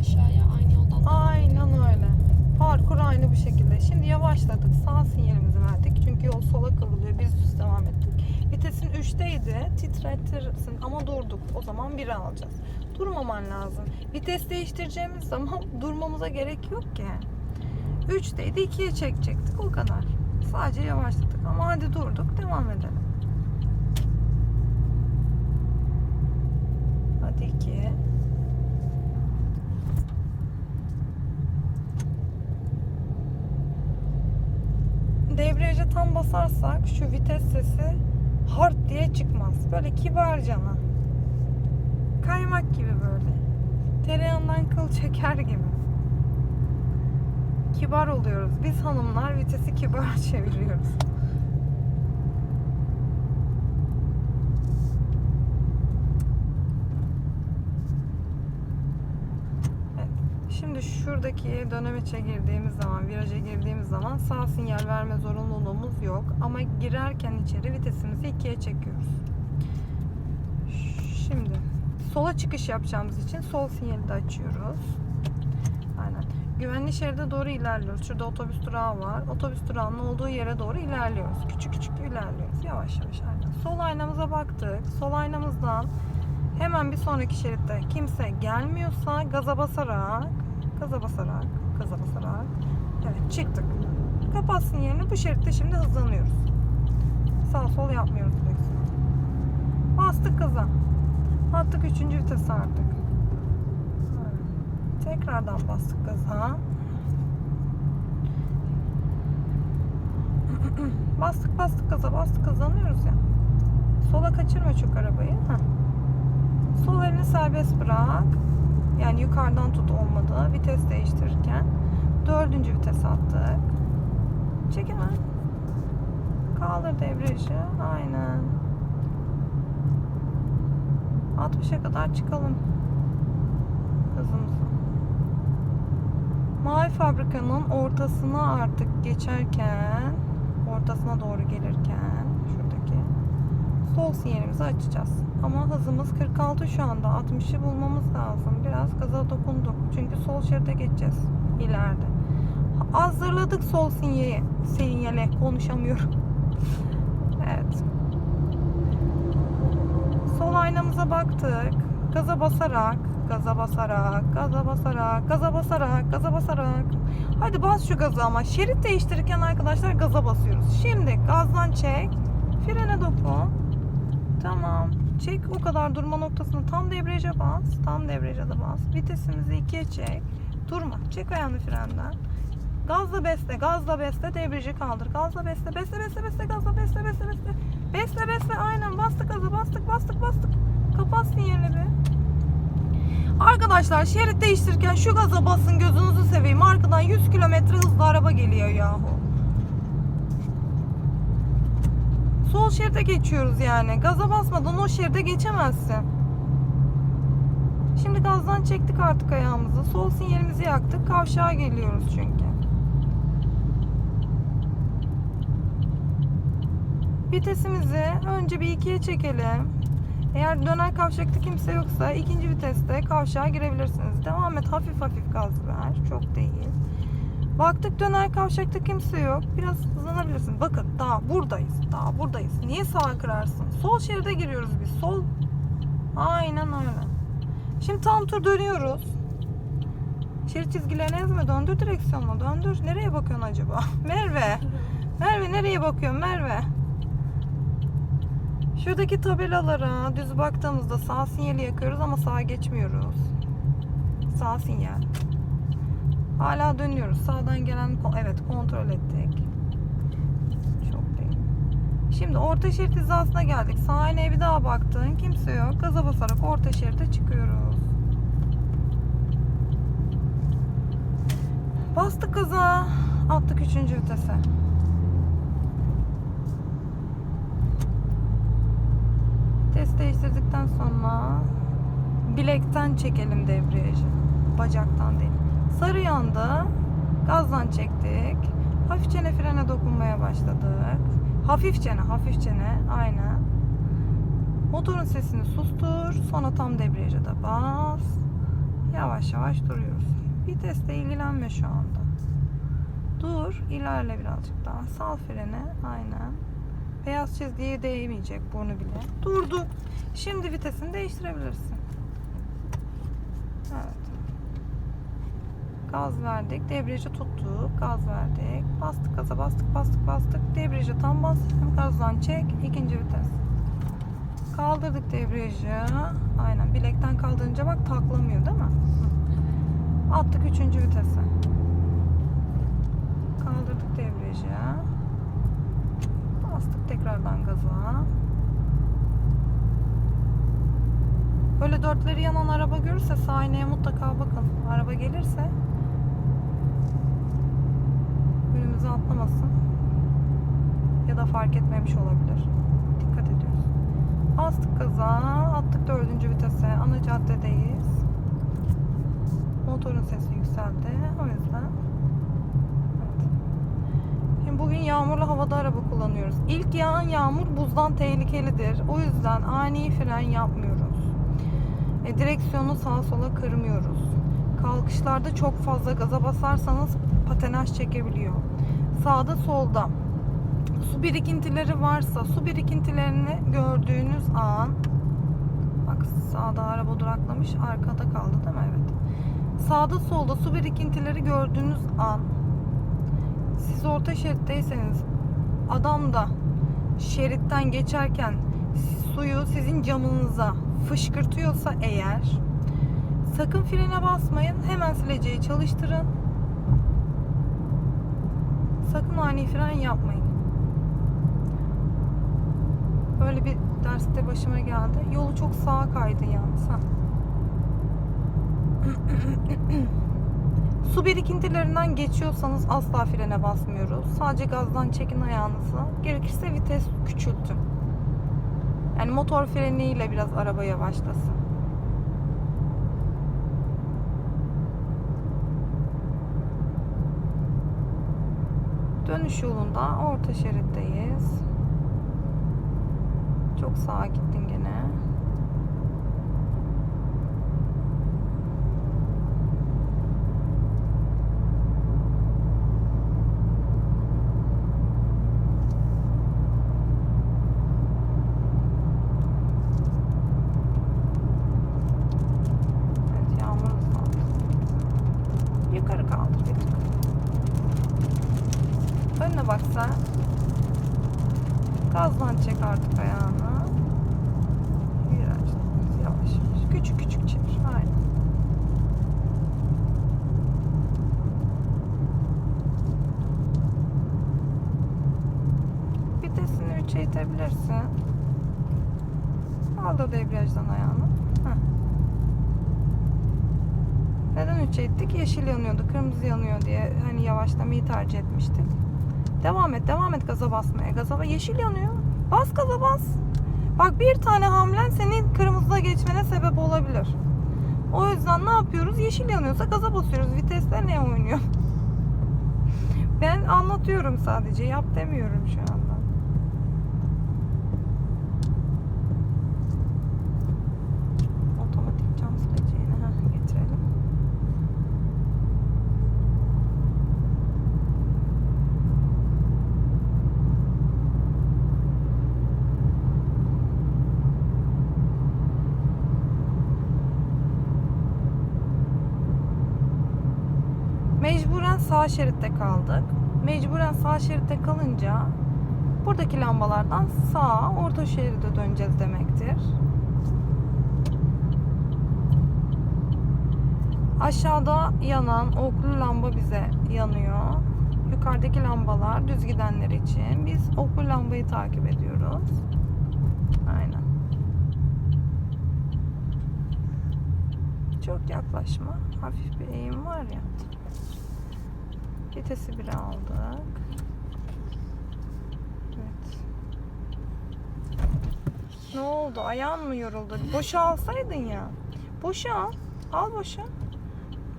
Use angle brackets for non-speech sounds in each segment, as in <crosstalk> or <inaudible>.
aşağıya aynı yoldan Aynen öyle. Parkur aynı bu şekilde. Şimdi yavaşladık. Sağ sinyalimizi verdik. Çünkü yol sola kıvrılıyor. Biz düz devam ettik. Vitesin 3'teydi. Titretirsin ama durduk. O zaman 1'e alacağız. Durmaman lazım. Vites değiştireceğimiz zaman <laughs> durmamıza gerek yok ki. 3'teydi 2'ye çekecektik. O kadar. Sadece yavaşladık. Ama hadi durduk. Devam edelim. Hadi 2'ye. Debriyaja tam basarsak şu vites sesi hard diye çıkmaz. Böyle kibarcana. Kaymak gibi böyle. Tereyağından kıl çeker gibi. Kibar oluyoruz. Biz hanımlar vitesi kibar <laughs> çeviriyoruz. Evet. Şimdi şuradaki dönemeçe girdiğimiz zaman, viraja girdiğimiz zaman sağ sinyal verme zorunluluğumuz yok. Ama girerken içeri vitesimizi ikiye çekiyoruz. Şimdi sola çıkış yapacağımız için sol sinyali de açıyoruz. Aynen. Güvenli şeride doğru ilerliyoruz. Şurada otobüs durağı var. Otobüs durağının olduğu yere doğru ilerliyoruz. Küçük küçük ilerliyoruz. Yavaş yavaş aynen. Sol aynamıza baktık. Sol aynamızdan hemen bir sonraki şeritte kimse gelmiyorsa gaza basarak gaza basarak gaza basarak evet çıktık. Kapatsın yerini bu şeritte şimdi hızlanıyoruz. Sağ sol yapmıyoruz direksiyon. Bastık gaza. Attık üçüncü vites artık. Tekrardan bastık gaza. <clears throat> bastık bastık gaza bastık hızlanıyoruz ya. Sola kaçırma çok arabayı. Heh. Sol elini serbest bırak. Yani yukarıdan tut olmadı. Vites değiştirirken. Dördüncü vites attık. Çek. Kaldır debriyajı. Aynen. 60'a kadar çıkalım. Hızımızı. Mavi fabrikanın ortasına artık geçerken ortasına doğru gelirken sol sinyalimizi açacağız. Ama hızımız 46 şu anda. 60'ı bulmamız lazım. Biraz gaza dokunduk. Çünkü sol şeride geçeceğiz ileride. Hazırladık sol sinyali. Sinyale konuşamıyorum. evet. Sol aynamıza baktık. Gaza basarak, gaza basarak, gaza basarak, gaza basarak, gaza basarak. Hadi bas şu gazı ama. Şerit değiştirirken arkadaşlar gaza basıyoruz. Şimdi gazdan çek. Frene dokun. Tamam. Çek o kadar durma noktasını tam debriyaja bas. Tam debriyaja da bas. Vitesimizi ikiye çek. Durma. Çek ayağını frenden. Gazla besle, gazla besle, debriyajı kaldır. Gazla besle, besle, besle, besle, gazla besle, besle, besle. Besle, besle, aynen bastık gazı, bastık, bastık, bastık. Kapat sinyalini bir. Arkadaşlar şerit değiştirirken şu gaza basın gözünüzü seveyim. Arkadan 100 kilometre hızlı araba geliyor yahu. Sol şeride geçiyoruz yani. Gaza basmadan o şeride geçemezsin. Şimdi gazdan çektik artık ayağımızı. Sol sinyalimizi yaktık. Kavşağa geliyoruz çünkü. Vitesimizi önce bir ikiye çekelim. Eğer döner kavşakta kimse yoksa ikinci viteste kavşağa girebilirsiniz. Devam et hafif hafif gaz ver. Çok değil. Baktık döner kavşakta kimse yok. Biraz hızlanabilirsin. Bakın daha buradayız. Daha buradayız. Niye sağa kırarsın? Sol şeride giriyoruz biz. Sol. Aynen öyle. Şimdi tam tur dönüyoruz. Şerit çizgilerini ezme. Döndür direksiyonu. Döndür. Nereye bakıyorsun acaba? <laughs> Merve. Merve nereye bakıyorsun Merve? Şuradaki tabelalara düz baktığımızda sağ sinyali yakıyoruz ama sağa geçmiyoruz. Sağ sinyal. Hala dönüyoruz. Sağdan gelen evet kontrol ettik. Çok değil. Şimdi orta şerit hizasına geldik. Sağ aynaya bir daha baktın. Kimse yok. Gaza basarak orta şeride çıkıyoruz. Bastık gaza. Attık üçüncü vitese. Test değiştirdikten sonra bilekten çekelim debriyajı. Bacaktan değil. Sarı yandı. Gazdan çektik. Hafifçene frene dokunmaya başladık. Hafifçene, hafifçene. Aynen. Motorun sesini sustur. Sonra tam debriyaja da bas. Yavaş yavaş duruyoruz. Vitesle ilgilenme şu anda. Dur, ilerle birazcık daha. Sal freni, aynen. Beyaz çizgiye değmeyecek burnu bile. Durduk. Şimdi vitesini değiştirebilirsin. Evet. Gaz verdik. Debriyajı tuttuk. Gaz verdik. Bastık gaza bastık bastık bastık. Debriyajı tam bas. Gazdan çek. ikinci vites. Kaldırdık debriyajı. Aynen. Bilekten kaldırınca bak taklamıyor değil mi? Attık üçüncü vitese. Kaldırdık debriyajı. Bastık tekrardan gaza. Böyle dörtleri yanan araba görürse aynaya mutlaka bakın. Araba gelirse önümüze atlamasın. Ya da fark etmemiş olabilir. Dikkat ediyoruz. Bastık gaza, attık dördüncü vitese. Ana caddedeyiz. Motorun sesi yükseldi. O yüzden. Evet. Şimdi bugün yağmurlu havada araba kullanıyoruz. İlk yağan yağmur buzdan tehlikelidir. O yüzden ani fren yapmıyoruz. E, direksiyonu sağa sola kırmıyoruz. Kalkışlarda çok fazla gaza basarsanız patenaj çekebiliyor. Sağda solda su birikintileri varsa su birikintilerini gördüğünüz an bak sağda araba duraklamış arkada kaldı değil mi? Evet. Sağda solda su birikintileri gördüğünüz an siz orta şeritteyseniz adam da şeritten geçerken suyu sizin camınıza fışkırtıyorsa eğer sakın frene basmayın. Hemen sileceği çalıştırın. Sakın ani fren yapmayın. Böyle bir derste başıma geldi. Yolu çok sağa kaydı yalnız. Ha. <clears throat> Su birikintilerinden geçiyorsanız asla frene basmıyoruz. Sadece gazdan çekin ayağınızı. Gerekirse vites küçültün. Yani motor freniyle biraz araba yavaşlasın. Dönüş yolunda orta şeritteyiz. Çok sağa gittin gene. Evet yağmur hızlandı. Yukarı kaldır bir tık. Önüne bak sen. Gazdan çek artık ayağını. Viraj. Yavaş yavaş. Küçük küçük çevir. Aynen. Vitesini 3'e itebilirsin. Kaldır debriyajdan ayağını. Heh. Neden 3'e ittik? Yeşil yanıyordu, kırmızı yanıyor diye hani yavaşlamayı tercih etmiştik. Devam et, devam et gaza basmaya. Gaza bas. Yeşil yanıyor. Bas gaza bas. Bak bir tane hamlen senin kırmızıda geçmene sebep olabilir. O yüzden ne yapıyoruz? Yeşil yanıyorsa gaza basıyoruz. Vitesle ne oynuyor? <laughs> Ben anlatıyorum sadece. Yap demiyorum şu anda. Sağ şeritte kaldık. Mecburen sağ şeritte kalınca buradaki lambalardan sağa orta şeride döneceğiz demektir. Aşağıda yanan oklu lamba bize yanıyor. Yukarıdaki lambalar düz gidenler için. Biz oklu lambayı takip ediyoruz. Aynen. Çok yaklaşma. Hafif bir eğim var ya. Vitesi bire aldık. Evet. Ne oldu? Ayağın mı yoruldu? Boşa alsaydın ya. Boşa al. Al boşa.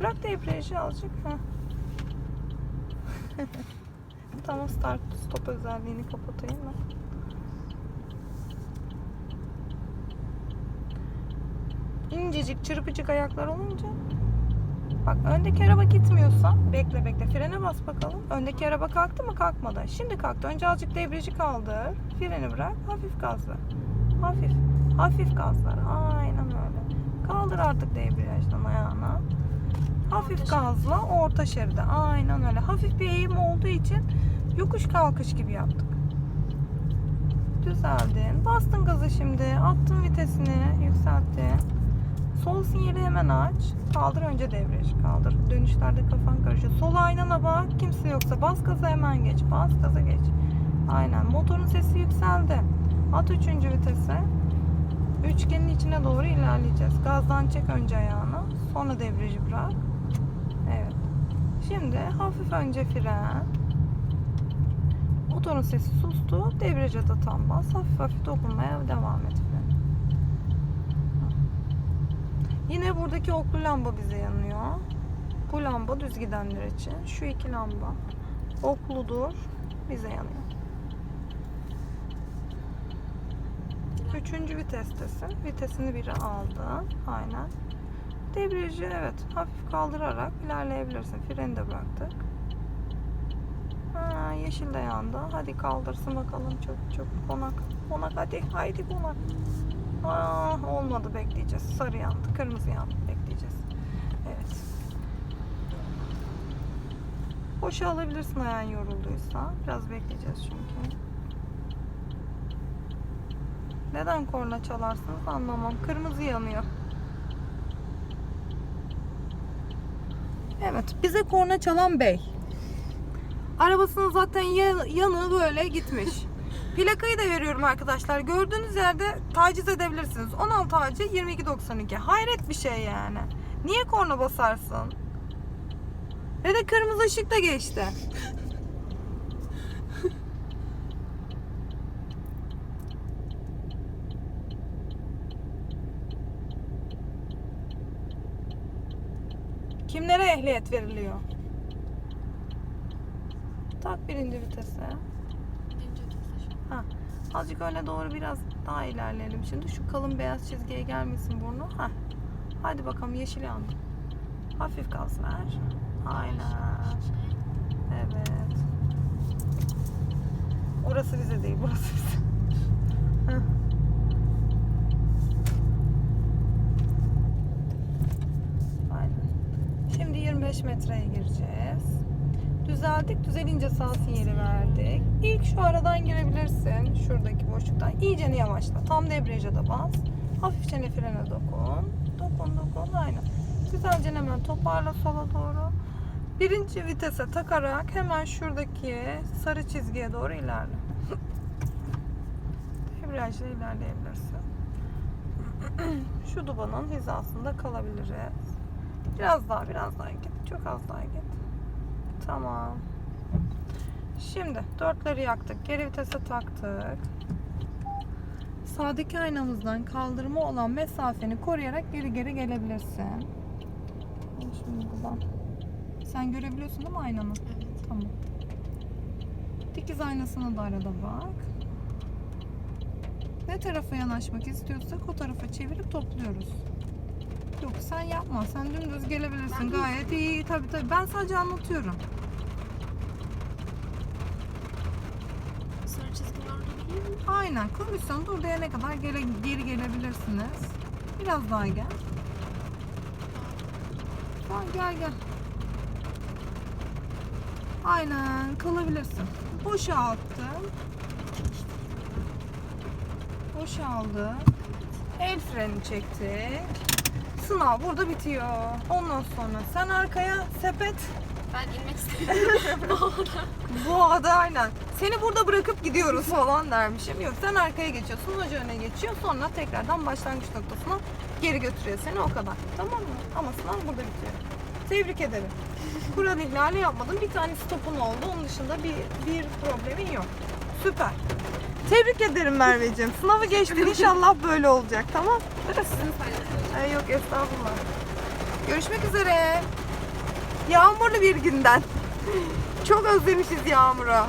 Bırak debriyajı azıcık. <laughs> Tamam start stop özelliğini kapatayım mı? İncecik çırpıcık ayaklar olunca Bak öndeki araba gitmiyorsa bekle bekle frene bas bakalım. Öndeki araba kalktı mı kalkmadı. Şimdi kalktı. Önce azıcık debriyajı kaldır. Freni bırak. Hafif gazla. Hafif. Hafif gazlar. Aynen öyle. Kaldır artık debriyajdan ayağına. Hafif gazla orta şeride. Aynen öyle. Hafif bir eğim olduğu için yokuş kalkış gibi yaptık. Düzeldin. Bastın gazı şimdi. Attın vitesini. Yükselttin. Sol sinyali hemen aç. Kaldır önce debriyajı kaldır. Dönüşlerde kafan karışıyor. Sol aynana bak. Kimse yoksa bas gaza hemen geç. Bas gaza geç. Aynen. Motorun sesi yükseldi. At üçüncü vitese. Üçgenin içine doğru ilerleyeceğiz. Gazdan çek önce ayağını. Sonra debriyajı bırak. Evet. Şimdi hafif önce fren. Motorun sesi sustu. Debriyaja da tam bas. Hafif hafif dokunmaya devam et freni. Yine buradaki oklu lamba bize yanıyor. Bu lamba düz gidenler için. Şu iki lamba okludur. Bize yanıyor. Üçüncü vitestesin. Vitesini biri aldı. Aynen. Debriyajı evet hafif kaldırarak ilerleyebilirsin. Freni de bıraktık. Ha, yeşil de yandı. Hadi kaldırsın bakalım çok çok konak. Konak hadi haydi konak. Aa, olmadı bekleyeceğiz. Sarı yandı, kırmızı yandı bekleyeceğiz. Evet. Boşa alabilirsin ayağın yorulduysa. Biraz bekleyeceğiz çünkü. Neden korna çalarsınız anlamam. Kırmızı yanıyor. Evet, bize korna çalan bey. Arabasının zaten ya- yanı böyle gitmiş. Plakayı da veriyorum arkadaşlar. Gördüğünüz yerde taciz edebilirsiniz. 16 AC 2292. Hayret bir şey yani. Niye korna basarsın? Ve de kırmızı ışık da geçti. Kimlere ehliyet veriliyor? Tak birinci vitese. An. Azıcık öne doğru biraz daha ilerleyelim şimdi. Şu kalın beyaz çizgiye gelmesin burnu. Heh. Hadi bakalım yeşil yandı. Hafif gaz ver. Aynen. Evet. Orası bize değil, burası bize. Heh. Aynen. Şimdi 25 metreye gireceğiz. Düzeldik. Düzelince sağ sinyali verdik. İlk şu aradan girebilirsin. Şuradaki boşluktan. İyice yavaşla. Tam debriyaja da bas. Hafifçe ne frene dokun. Dokun dokun. Aynen. Güzelce hemen toparla sola doğru. Birinci vitese takarak hemen şuradaki sarı çizgiye doğru ilerle. <laughs> Debriyajla ilerleyebilirsin. <clears throat> Şu dubanın hizasında kalabiliriz. Biraz daha biraz daha git. Çok az daha git. Tamam. Şimdi dörtleri yaktık. Geri vitese taktık. Sağdaki aynamızdan kaldırma olan mesafeni koruyarak geri geri gelebilirsin. Şimdi buradan. Sen görebiliyorsun değil mi aynanı? Evet. Tamam. Dikiz aynasına da arada bak. Ne tarafa yanaşmak istiyorsak o tarafa çevirip topluyoruz. Yok sen yapma. Sen dümdüz gelebilirsin. Ben- Gayet iyi. Tabii tabii. Ben sadece anlatıyorum. Sarı çizginin orada değil mi? Aynen. Komisyon durdurana kadar gele, geri gelebilirsiniz. Biraz daha gel. Tamam gel gel. Aynen kalabilirsin. Boşalttım. Boşaldı. El freni çektik. Sınav burada bitiyor. Ondan sonra sen arkaya sepet. Ben inmek <laughs> istemiyorum. Bu ada aynen. Seni burada bırakıp gidiyoruz falan dermişim. Yok sen arkaya geçiyorsun, hoca öne geçiyor. Sonra tekrardan başlangıç noktasına geri götürüyor seni o kadar. Tamam mı? Ama sınav burada bitiyor. Tebrik ederim. <laughs> Kural ihlali yapmadın. Bir tane stopun oldu. Onun dışında bir, bir problemin yok. Süper. Tebrik ederim Merveciğim. Sınavı geçtin. İnşallah böyle olacak. Tamam. Sizin sayesinde. Ay yok estağfurullah. Görüşmek üzere. Yağmurlu bir günden. Çok özlemişiz yağmuru.